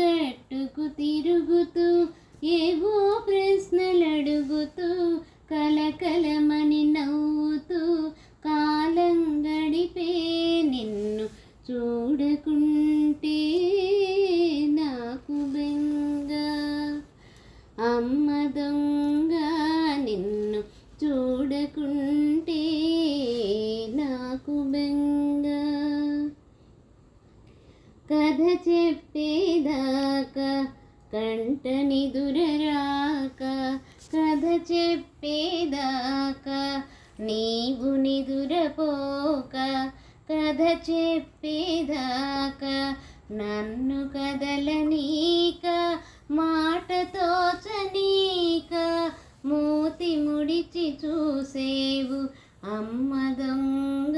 గట్టుకు తిరుగుతూ ఏవో ప్రశ్నలు అడుగుతూ కలకలమని నవ్వుతూ కాలం గడిపే నిన్ను చూడకుంటే నాకు బెంగ. అమ్మ దొంగ నిన్ను చూడకుంటే నాకు బెంగ. కథ చెప్పేదాకా కంటని దురరాక. కథ చెప్పేదాకా నీవు నిదురపోక. కథ చెప్పేదాకా నన్ను కదలనీక. మాటతో చనీక మూతి ముడిచి చూసేవు. అమ్మ దొంగ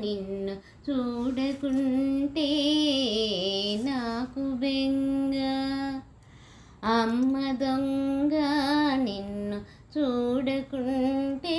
నిన్ను చూడకుంటే నాకు బెంగ. అమ్మ దొంగ నిన్ను చూడకుంటే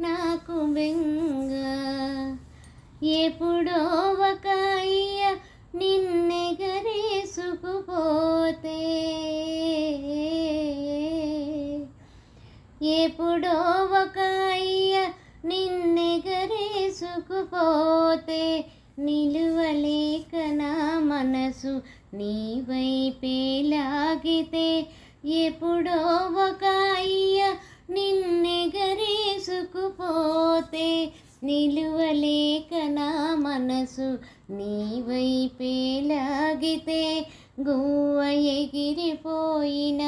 నాకు బెంగ. ఎప్పుడో ఒక అయ్య నిన్నెగరేసుకుపోతే ఎప్పుడో ఒక అయ్య పోతే నిలువలేక నా మనసు నీ వైపే లాగితే ఎప్పుడో ఒక అయ్య నిన్నెగరేసుకుపోతే నిలువలేక నా మనసు నీ వైపే లాగితే గువ్వ ఎగిరిపోయిన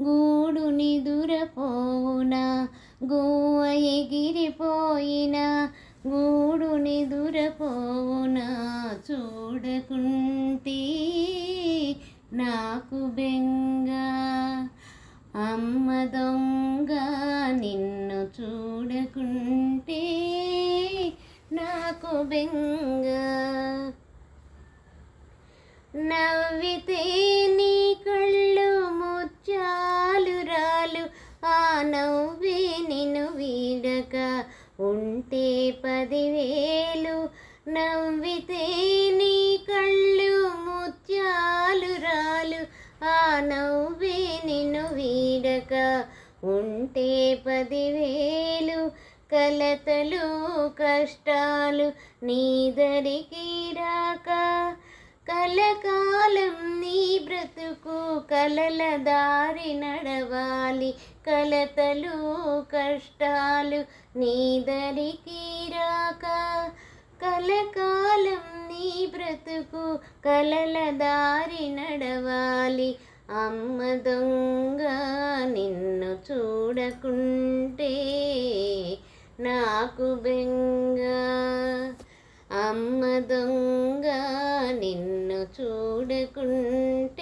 గూడు నిదురపోవునా గువ్వ ఎగిరిపోయినా గూడు నిదురపోవునా చూడకుంటే నాకు బెంగ. అమ్మ దొంగ నిన్ను చూడకుంటే నాకు బెంగ. నవ్వితే నీ కళ్ళు ముచ్చాలు రాలు ఆ నవ్వు పదివేలు నవ్వితే నీ కళ్ళు ముత్యాలు రాలు. ఆ నవ్వే నిన్ను వీడక. ఉంటే పదివేలు కలతలు కష్టాలు నీ దరికి రాక. కలకాలం నీ బ్రతుకు కలల దారి నడవాలి. కలతలు కష్టాలు నీ దరికి రాక. కలకాలం నీ బ్రతుకు కలల దారి నడవాలి. అమ్మ దొంగ నిన్ను చూడకుంటే నాకు బెంగ. చూడకుండా